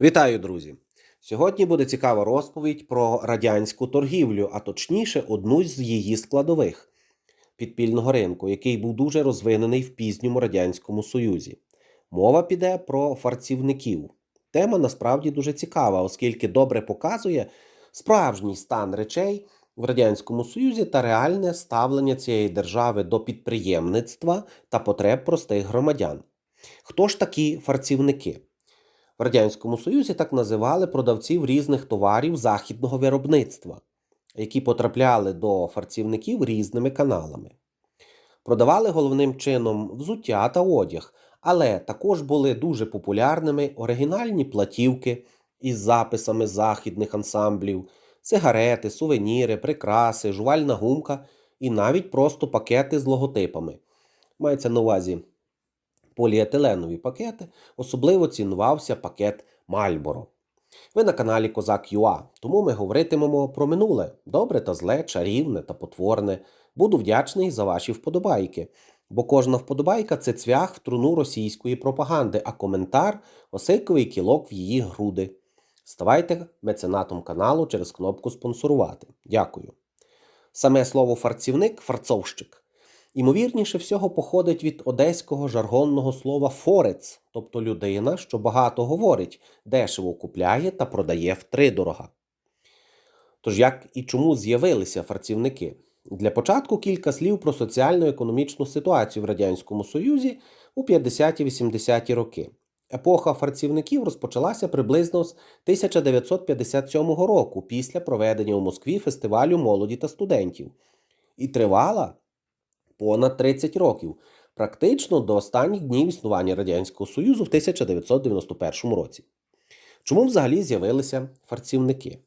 Вітаю, друзі! Сьогодні буде цікава розповідь про радянську торгівлю, а точніше, одну з її складових підпільного ринку, який був дуже розвинений в пізньому радянському союзі. Мова піде про фарцівників. Тема насправді дуже цікава, оскільки добре показує справжній стан речей в радянському союзі та реальне ставлення цієї держави до підприємництва та потреб простих громадян. Хто ж такі фарцівники? В Радянському Союзі так називали продавців різних товарів західного виробництва, які потрапляли до фарцівників різними каналами. Продавали головним чином взуття та одяг, але також були дуже популярними оригінальні платівки із записами західних ансамблів, сигарети, сувеніри, прикраси, жувальна гумка і навіть просто пакети з логотипами. Мається на увазі поліетиленові пакети, особливо цінувався пакет Мальборо. Ви на каналі Козак Юа, тому ми говоритимемо про минуле, добре та зле, чарівне та потворне. Буду вдячний за ваші вподобайки, бо кожна вподобайка це цвях в труну російської пропаганди, а коментар осиковий кілок в її груди. Ставайте меценатом каналу через кнопку спонсорувати. Дякую. Саме слово фарцівник фарцовщик. Імовірніше всього походить від одеського жаргонного слова форець, тобто людина, що багато говорить, дешево купляє та продає втридорога. Тож як і чому з'явилися фарцівники? Для початку кілька слів про соціально-економічну ситуацію в Радянському Союзі у 50-80-ті роки. Епоха фарцівників розпочалася приблизно з 1957 року після проведення у Москві фестивалю молоді та студентів, і тривала понад 30 років, практично до останніх днів існування Радянського Союзу в 1991 році. Чому взагалі з'явилися фарцівники?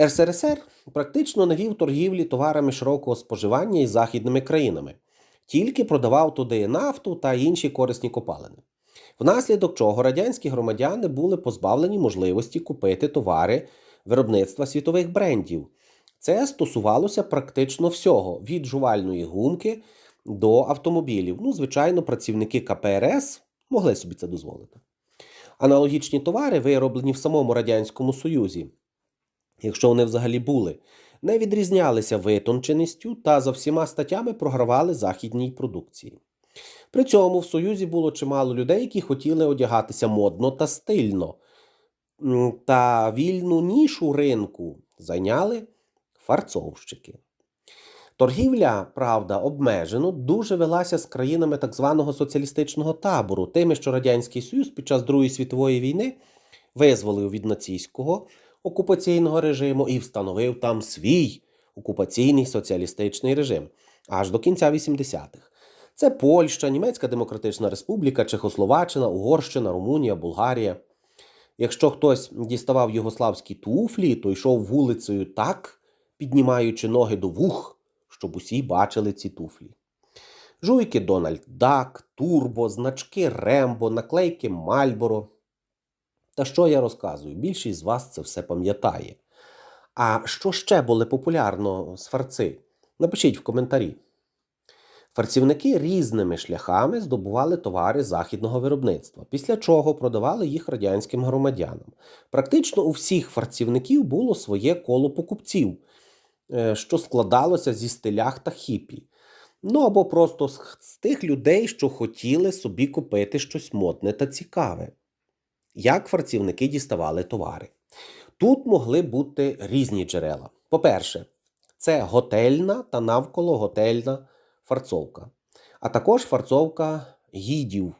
РСРСР практично не вів торгівлі товарами широкого споживання із західними країнами, тільки продавав туди нафту та інші корисні копалини. Внаслідок чого радянські громадяни були позбавлені можливості купити товари виробництва світових брендів. Це стосувалося практично всього: від жувальної гумки до автомобілів. Ну, звичайно, працівники КПРС могли собі це дозволити. Аналогічні товари, вироблені в самому Радянському Союзі, якщо вони взагалі були, не відрізнялися витонченістю та за всіма статтями програвали західній продукції. При цьому в Союзі було чимало людей, які хотіли одягатися модно та стильно. Та вільну нішу ринку зайняли фарцовщики. Торгівля, правда, обмежено дуже велася з країнами так званого соціалістичного табору, тими, що Радянський Союз під час Другої світової війни визволив від нацистського окупаційного режиму і встановив там свій окупаційний соціалістичний режим аж до кінця 80-х. Це Польща, Німецька Демократична Республіка, Чехословаччина, Угорщина, Румунія, Болгарія. Якщо хтось діставав югославські туфлі, то йшов вулицею так, піднімаючи ноги до вух, щоб усі бачили ці туфлі. Жуйки Дональд Дак, Турбо, значки Рембо, наклейки Мальборо. Та що я розказую? Більшість з вас це все пам'ятає. А що ще було популярно з фарци? Напишіть в коментарі. Фарцівники різними шляхами здобували товари західного виробництва, після чого продавали їх радянським громадянам. Практично у всіх фарцівників було своє коло покупців, що складалося зі стилях та хіпі. Ну або просто з з тих людей, що хотіли собі купити щось модне та цікаве. Як фарцівники діставали товари? Тут могли бути різні джерела. По-перше, це готельна та навколо готельна фарцовка, а також фарцовка гідів.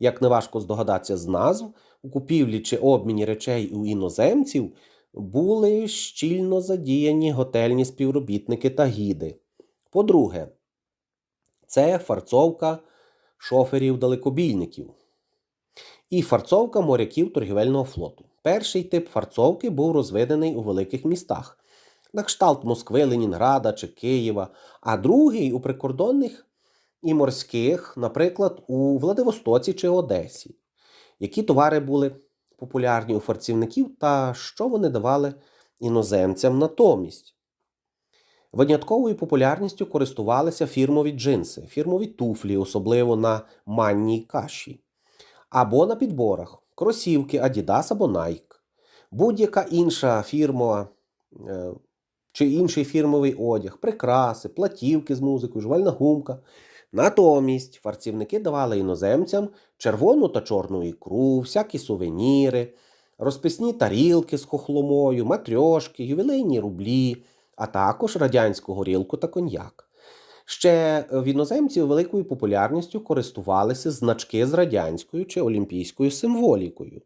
Як неважко здогадатися з назв, у купівлі чи обміні речей у іноземців були щільно задіяні готельні співробітники та гіди. По-друге, це фарцовка шоферів-далекобійників і фарцовка моряків торгівельного флоту. Перший тип фарцовки був розведений у великих містах, на кшталт Москви, Ленінграда чи Києва, а другий у прикордонних і морських, наприклад, у Владивостоці чи Одесі. Які товари були популярні у фарцівників та що вони давали іноземцям натомість? Винятковою популярністю користувалися фірмові джинси, фірмові туфлі, особливо на манній каші, або на підборах кросівки Adidas або Nike, будь-яка інша фірмова е, чи інший фірмовий одяг, прикраси, платівки з музикою, жувальна гумка. Натомість фарцівники давали іноземцям червону та чорну ікру, всякі сувеніри, розписні тарілки з хохломою, матрьошки, ювілейні рублі, а також радянську горілку та коньяк. Ще в іноземців великою популярністю користувалися значки з радянською чи олімпійською символікою.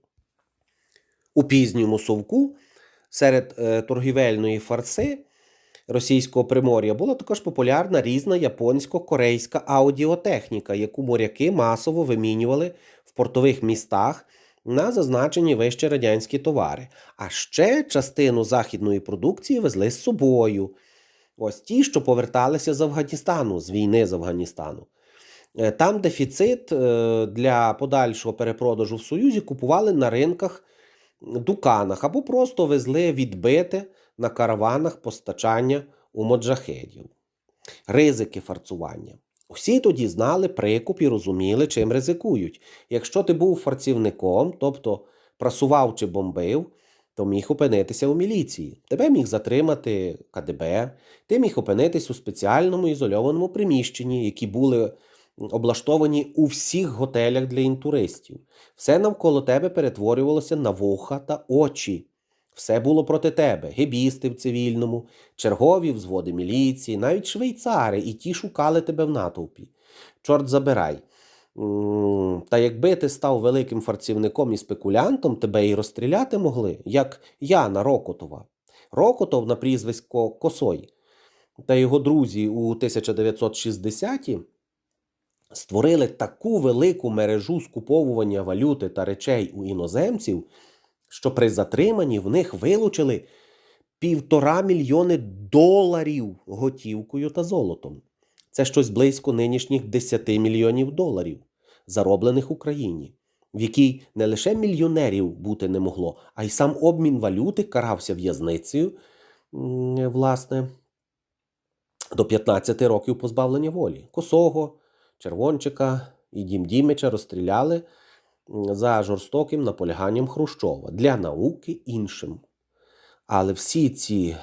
У пізньому совку серед е, торгівельної фарси російського примор'я була також популярна різна японсько-корейська аудіотехніка, яку моряки масово вимінювали в портових містах на зазначені вище радянські товари. А ще частину західної продукції везли з собою. Ось ті, що поверталися з Афганістану, з війни з Афганістану. Е, Там дефіцит е, для подальшого перепродажу в Союзі купували на ринках, дуканах або просто везли відбите на караванах постачання у моджахедів. Ризики фарцування. Усі тоді знали прикуп і розуміли, чим ризикують. Якщо ти був фарцівником, тобто прасував чи бомбив, то міг опинитися у міліції. Тебе міг затримати КДБ, ти міг опинитись у спеціальному ізольованому приміщенні, які були облаштовані у всіх готелях для інтуристів. Все навколо тебе перетворювалося на вуха та очі. Все було проти тебе: гебісти в цивільному, чергові взводи міліції, навіть швейцари, і ті шукали тебе в натовпі. Чорт забирай. Та якби ти став великим фарцівником і спекулянтом, тебе і розстріляти могли, як Яна Рокотова. Рокотов на прізвисько Косой та його друзі у 1960-ті створили таку велику мережу скуповування валюти та речей у іноземців, що при затриманні в них вилучили півтора мільйони доларів готівкою та золотом. Це щось близько нинішніх 10 мільйонів доларів, зароблених Україні, в якій не лише мільйонерів бути не могло, а й сам обмін валюти карався в'язницею, власне, до 15 років позбавлення волі. Косого, Червончика і Дім Дімича розстріляли за жорстоким наполяганням Хрущова для науки іншим. Але всі ці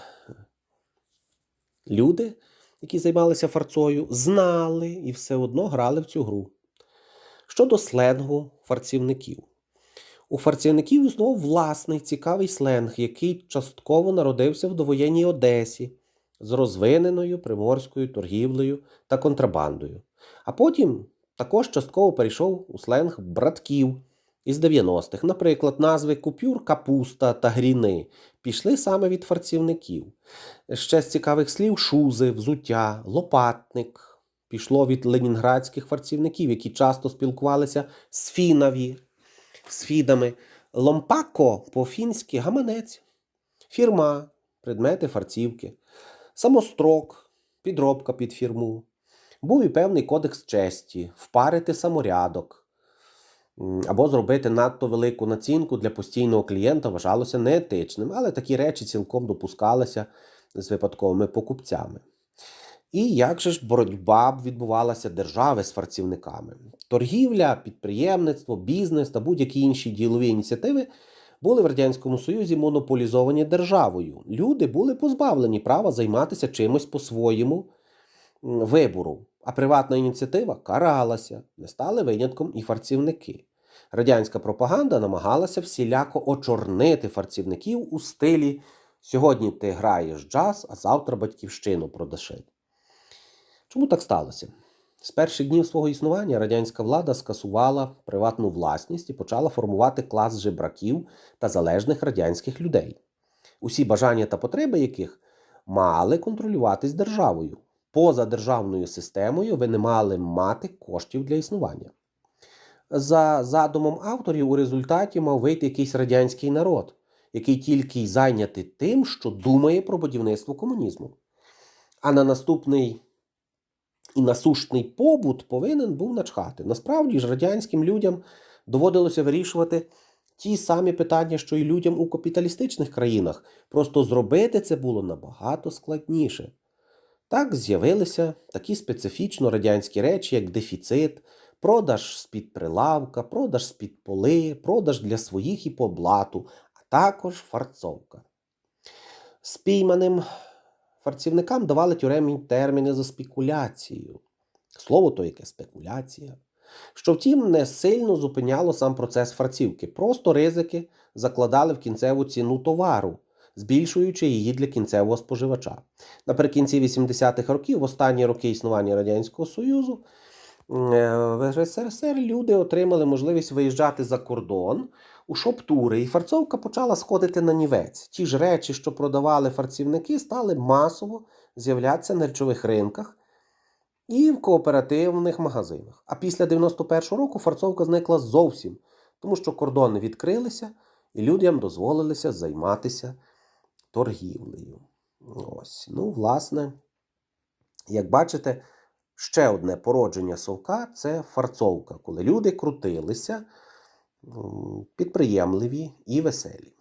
люди, які займалися фарцою, знали і все одно грали в цю гру. Щодо сленгу фарцівників. У фарцівників існував власний цікавий сленг, який частково народився в довоєнній Одесі з розвиненою приморською торгівлею та контрабандою. А потім також частково перейшов у сленг братків із 90-х. Наприклад, назви купюр капуста та гріни пішли саме від фарцівників. Ще з цікавих слів шузи, взуття, лопатник пішло від ленінградських фарцівників, які часто спілкувалися з фінаві, з фідами. Ломпако по-фінськи гаманець, фірма, предмети фарцівки, самострок, підробка під фірму. Був і певний кодекс честі, впарити саморядок або зробити надто велику націнку для постійного клієнта вважалося неетичним, але такі речі цілком допускалися з випадковими покупцями. І як же ж боротьба відбувалася держави з фарцівниками? Торгівля, підприємництво, бізнес та будь-які інші ділові ініціативи були в Радянському Союзі монополізовані державою. Люди були позбавлені права займатися чимось по-своєму вибору, а приватна ініціатива каралася, не стали винятком і фарцівники. Радянська пропаганда намагалася всіляко очорнити фарцівників у стилі сьогодні ти граєш джаз, а завтра батьківщину продаши. Чому так сталося? З перших днів свого існування радянська влада скасувала приватну власність і почала формувати клас жебраків та залежних радянських людей, усі бажання та потреби яких мали контролюватись державою. Поза державною системою ви не мали мати коштів для існування. За задумом авторів, у результаті мав вийти якийсь радянський народ, який тільки й зайнятий тим, що думає про будівництво комунізму. А на наступний і насущний побут повинен був начхати. Насправді ж радянським людям доводилося вирішувати ті самі питання, що й людям у капіталістичних країнах. Просто зробити це було набагато складніше. Так з'явилися такі специфічно радянські речі, як дефіцит, продаж з-під прилавка, продаж з-під поли, продаж для своїх і по блату, а також фарцовка. Спійманим фарцівникам давали тюремні терміни за спекуляцією. Слово то яке спекуляція. Що втім не сильно зупиняло сам процес фарцівки. Просто ризики закладали в кінцеву ціну товару, збільшуючи її для кінцевого споживача. Наприкінці 80-х років, в останні роки існування Радянського Союзу, е, в СРСР люди отримали можливість виїжджати за кордон у шоп-тури, і фарцовка почала сходити на нівець. Ті ж речі, що продавали фарцівники, стали масово з'являтися на речових ринках і в кооперативних магазинах. А після 91-го року фарцовка зникла зовсім, тому що кордони відкрилися, і людям дозволилося займатися торгівлею. Ось. Ну, власне, як бачите, ще одне породження совка це фарцовка, коли люди крутилися підприємливі і веселі.